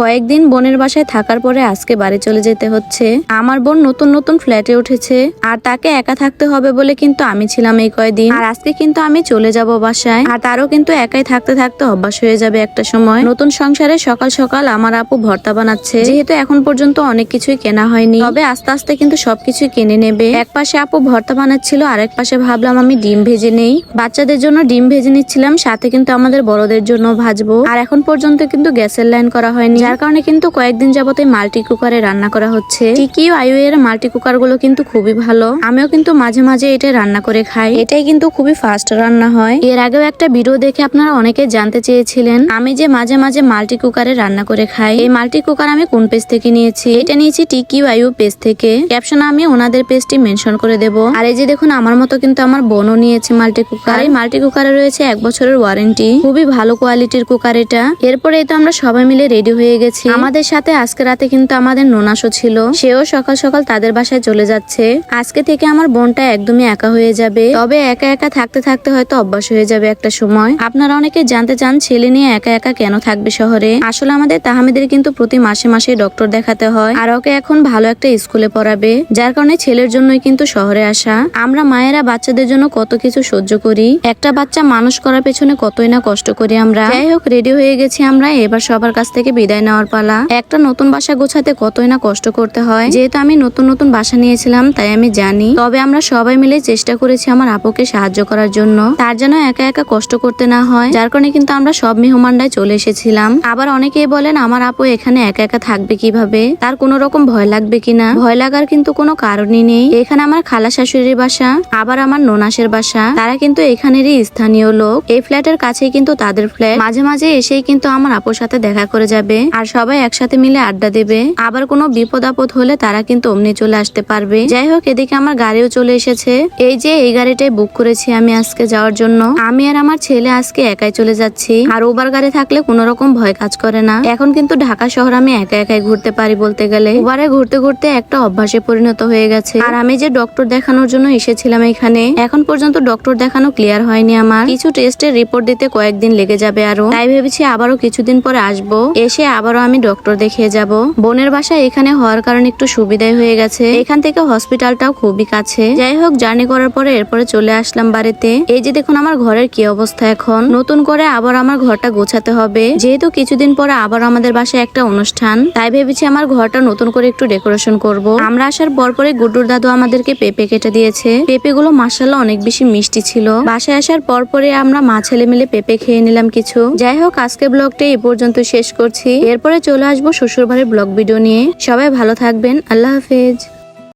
কয়েকদিন বোনের বাসায় থাকার পরে আজকে বাড়ি চলে যেতে হচ্ছে। আমার বোন নতুন নতুন ফ্ল্যাটে উঠেছে, আর তাকে একা থাকতে হবে বলে কিন্তু আমি ছিলাম এই কয়দিন। আর আজকে কিন্তু আমি চলে যাব বাসায়, আর তারও কিন্তু একাই থাকতে থাকতে অভ্যাস হয়ে যাবে একটা সময়। নতুন সংসারে সকাল সকাল আমার আপু ভর্তা বানাচ্ছে, যেহেতু এখন পর্যন্ত অনেক কিছুই কেনা হয়নি। তবে আস্তে আস্তে কিন্তু সবকিছুই কিনে নেবে। এক পাশে আপু ভর্তা বানাচ্ছিল আর এক পাশে ভাবলাম আমি ডিম ভেজে নেই। বাচ্চাদের জন্য ডিম ভেজে নিচ্ছিলাম, সাথে কিন্তু আমাদের বড়দের জন্য ভাজবো। আর এখন পর্যন্ত কিন্তু গ্যাসের লাইন করা হয়নি। যার কারণে কিন্তু কয়েকদিন যাবত এই মাল্টি কুকারে রান্না করা হচ্ছে। টিকি আইউ এর মাল্টি কুকারগুলো কিন্তু খুবই ভালো। আমিও কিন্তু মাঝে মাঝে এটা রান্না করে খাই। এটাই কিন্তু খুবই ফাস্ট রান্না হয়। এর আগেও একটা ভিডিও দেখে আপনারা অনেকে জানতে চেয়েছিলেন, আমি যে মাঝে মাঝে মাল্টি কুকারে রান্না করে খাই। এই মাল্টি কুকার আমি কোন পেজ থেকে নিয়েছি? এটা নিয়েছি টিকি আইউ পেজ থেকে। ক্যাপশনে আমি ওনাদের পেজটি মেনশন করে দেব। আর এই যে দেখুন, আমার মতো কিন্তু আমার বোনও নিয়েছে মাল্টি কুকার। এই মাল্টি কুকারে রয়েছে এক বছরের ওয়ারেন্টি খুবই ভালো কোয়ালিটির কুকার এটা। এরপরে তো আমরা সবাই মিলে রেডি হয়ে গেছি। আমাদের সাথে আজকে রাতে কিন্তু আমাদের নোনাসও ছিল। সেও সকাল সকাল তাদের বাসায় চলে যাচ্ছে। আজকে থেকে আমার বোনটা একদমই একা হয়ে যাবে। তবে একা একা থাকতে থাকতে হয়তো অভ্যাস হয়ে যাবে একটা সময়। আপনারা অনেকে জানতে চান, ছেলে নিয়ে একা একা কেন থাকবে শহরে? আসলে আমাদের তাহামিদের কিন্তু প্রতি মাসে মাসে ডক্টর দেখাতে হয়। আর ওকে এখন ভালো একটা স্কুলে পড়াবে। যার কারণে ছেলের জন্যই কিন্তু শহরে আসা। আমরা মায়েরা বাচ্চাদের জন্য কত কিছু সহ্য করি। একটা বাচ্চা মানুষ করার পেছনে কতই না কষ্ট করি আমরা। যাই হোক রেডি হয়ে গেছি আমরা। এবার সবার কাছ থেকে বিদায় নেওয়ার পালা। একটা নতুন বাসা গোছাতে কতই না কষ্ট করতে হয়। যেহেতু আমি নতুন নতুন বাসা নিয়েছিলাম, তাই আমি জানি। তবে আমরা সবাই মিলে চেষ্টা করেছি আমার আপুকে সাহায্য করার জন্য। তার যেন একা একা কষ্ট করতে না হয়, যার কারণে কিন্তু আমরা সব মেহমানরাই চলে এসেছিলাম। আবার অনেকেই বলেন, আমার আপু এখানে একা একা থাকবে কীভাবে? তার কোনো রকম ভয় লাগবে কিনা? ভয় লাগার কিন্তু কোনো কারণই নেই। এখানে আমার খালা শাশুড়ির বাসা, আবার আমার ননাসের বাসা। তারা কিন্তু এখানেরই স্থানীয় লোক। এই ফ্ল্যাটের কাছেই কিন্তু তাদের ফ্ল্যাট। মাঝে মাঝে এসেই কিন্তু আমার আপুর সাথে দেখা করে যাবে। আর সবাই একসাথে মিলে আড্ডা দেবে। আবার কোনো বিপদ আপদ হলে তারা কিন্তু অমনি চলে আসতে পারবে। যাই হোক, এদিকে আমার গাড়িও চলে এসেছে। এই যে এই গাড়িটাই বুক করেছি আমি আজকে যাওয়ার জন্য। আমি আর আমার ছেলে আজকে একাই চলে যাচ্ছি। আর ওবার গাড়ি থাকলে কোনো রকম ভয় কাজ করে না। এখন কিন্তু ঢাকা শহর আমি একা একাই ঘুরতে পারি বলতে গেলে। ওবারে ঘুরতে ঘুরতে একটা অভ্যাসে পরিণত হয়ে গেছে। আর আমি যে ডক্টর দেখানোর জন্য এসেছিলাম এখানে, এখন পর্যন্ত ডক্টর দেখানো ক্লিয়ার হয়নি আমার। কিছু টেস্টের রিপোর্ট দিতে কয়েকদিন লেগে যাবে আরও। তাই ভেবেছি আবারও কিছুদিন পরে আসব। এসে আবারও আমি ডক্টর দেখিয়ে যাব। বোনের বাসা এখানে হওয়ার কারণে একটু সুবিধাই হয়ে গেছে। এখান থেকে হসপিটালটাও খুবই কাছে। যাই হোক, জার্নি করার পরে এরপরে চলে আসলাম বাড়িতে। এই যে দেখুন আমার ঘরের কি অবস্থা এখন। নতুন করে আবার আমার ঘরটা গোছাতে হবে। যেহেতু কিছুদিন পরে আবার আমাদের বাসায় একটা অনুষ্ঠান, তাই ভেবেছি আমার ঘরটা নতুন করে একটু ডেকোরেশন করব। আমরা আসার পর পরে গুড্ডুর দাদু আমাদেরকে পেঁপে কেটে দিয়েছে। পেঁপে গুলো মাসাল্লাহ অনেক বেশি মিষ্টি ছিল। বাসায় আসার পর পরে আমরা মা ছেলে মিলে পেঁপে খেয়ে নিলাম কিছু। যাই হোক, আজকে ব্লগটা এই পর্যন্ত শেষ করছি। এরপরে চলে আসব শ্বশুরবাড়ির ব্লগ ভিডিও নিয়ে। সবাই ভালো থাকবেন। আল্লাহ হাফেজ।